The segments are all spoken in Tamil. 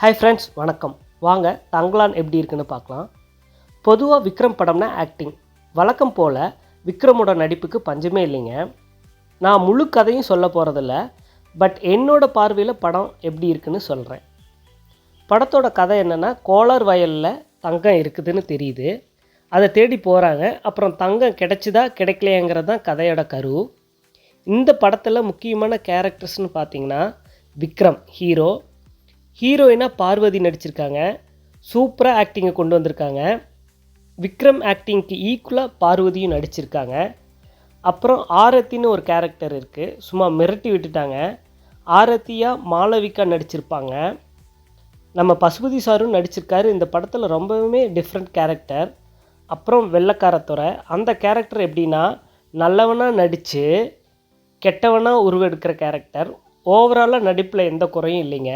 ஹாய் ஃப்ரெண்ட்ஸ் வணக்கம். வாங்க தங்கலான் எப்படி இருக்குன்னு பார்க்கலாம். பொதுவாக விக்ரம் படம்னா ஆக்டிங் வழக்கம் போல் விக்ரமோட நடிப்புக்கு பஞ்சமே இல்லைங்க. நான் முழு கதையும் சொல்ல போகிறதில்ல பட் என்னோடய பார்வையில் படம் எப்படி இருக்குன்னு சொல்கிறேன் படத்தோட கதை என்னென்னா கோலார் வயலில் தங்கம் இருக்குதுன்னு தெரியுது. அதை தேடி போகிறாங்க அப்புறம் தங்கம் கிடைச்சிதா கிடைக்கலையங்கிறது தான் கதையோட கரு. இந்த படத்தில் முக்கியமான கேரக்டர்ஸ்னு பார்த்தீங்கன்னா விக்ரம் ஹீரோ ஹீரோயினாக பார்வதி நடிச்சிருக்காங்க. சூப்பராக ஆக்டிங்கை கொண்டு வந்திருக்காங்க. விக்ரம் ஆக்டிங்க்கு ஈக்குவலாக பார்வதியும் நடிச்சிருக்காங்க. அப்புறம் ஆரத்தின்னு ஒரு கேரக்டர் இருக்குது சும்மா மிரட்டி விட்டுட்டாங்க. ஆரத்தியாக மாளவிகா நடிச்சிருப்பாங்க. நம்ம பசுபதி சாரும் நடிச்சிருக்காரு. இந்த படத்தில் ரொம்பவுமே டிஃப்ரெண்ட் கேரக்டர் அப்புறம் வெள்ளக்காரத்துறை அந்த கேரக்டர் எப்படின்னா நல்லவனாக நடித்து கெட்டவனாக உருவெடுக்கிற கேரக்டர் ஓவராலாக நடிப்பில் எந்த குறையும் இல்லைங்க.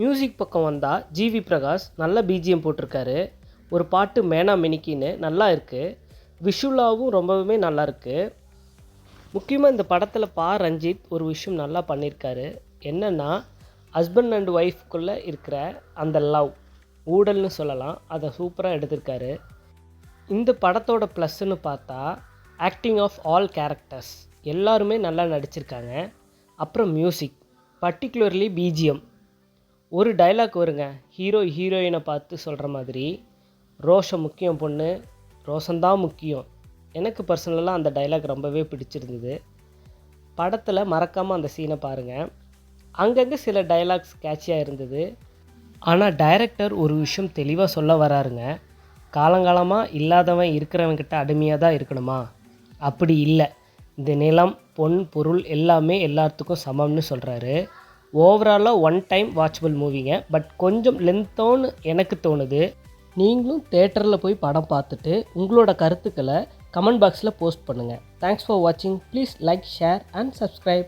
மியூசிக் பக்கம் வந்தால் ஜிவி பிரகாஷ் நல்ல பிஜிஎம் போட்டிருக்காரு. ஒரு பாட்டு மேனா மினிக்கின்னு நல்லா இருக்குது விஷுவலாகவும் ரொம்பவுமே நல்லா இருக்குது முக்கியமாக இந்த படத்தில் பா ரஞ்சித் ஒரு விஷயம் நல்லா பண்ணியிருக்காரு என்னென்னா ஹஸ்பண்ட் அண்ட் ஒய்ஃப்குள்ளே இருக்கிற அந்த லவ் ஊடல்னு சொல்லலாம் அதை சூப்பராக எடுத்திருக்காரு. இந்த படத்தோட ப்ளஸ்ன்னு பார்த்தா ஆக்டிங் ஆஃப் ஆல் கேரக்டர்ஸ் எல்லாருமே நல்லா நடிச்சிருக்காங்க. அப்புறம் மியூசிக் பர்டிகுலர்லி பிஜிஎம் ஒரு டைலாக் வருங்க. ஹீரோ ஹீரோயினை பார்த்து சொல்கிற மாதிரி ரோஷம் முக்கியம் பொண்ணு ரோஷந்தான் முக்கியம். எனக்கு பர்சனலாக அந்த டைலாக் ரொம்பவே பிடிச்சிருந்தது. படத்தில் மறக்காமல் அந்த சீனை பாருங்கள் அங்கங்கே சில டைலாக்ஸ் கேட்சியாக இருந்தது. ஆனால் டைரக்டர் ஒரு விஷயம் தெளிவாக சொல்ல வராருங்க. காலங்காலமாக இல்லாதவன் இருக்கிறவன்கிட்ட அடிமையாக தான் இருக்கணுமா? அப்படி இல்லை. இந்த நிலம் பொன் பொருள் எல்லாமே எல்லாத்துக்கும் சமம்னு சொல்கிறாரு ஓவராலாக ஒன் டைம் வாட்சபிள் மூவிங்க பட் கொஞ்சம் லென்த்தோன்னு எனக்கு தோணுது. நீங்களும் தேட்டரில் போய் படம் பார்த்துட்டு உங்களோட கருத்துக்களை கமெண்ட் பாக்ஸில் போஸ்ட் பண்ணுங்கள் தேங்க்ஸ் ஃபார் வாட்சிங் please like share and subscribe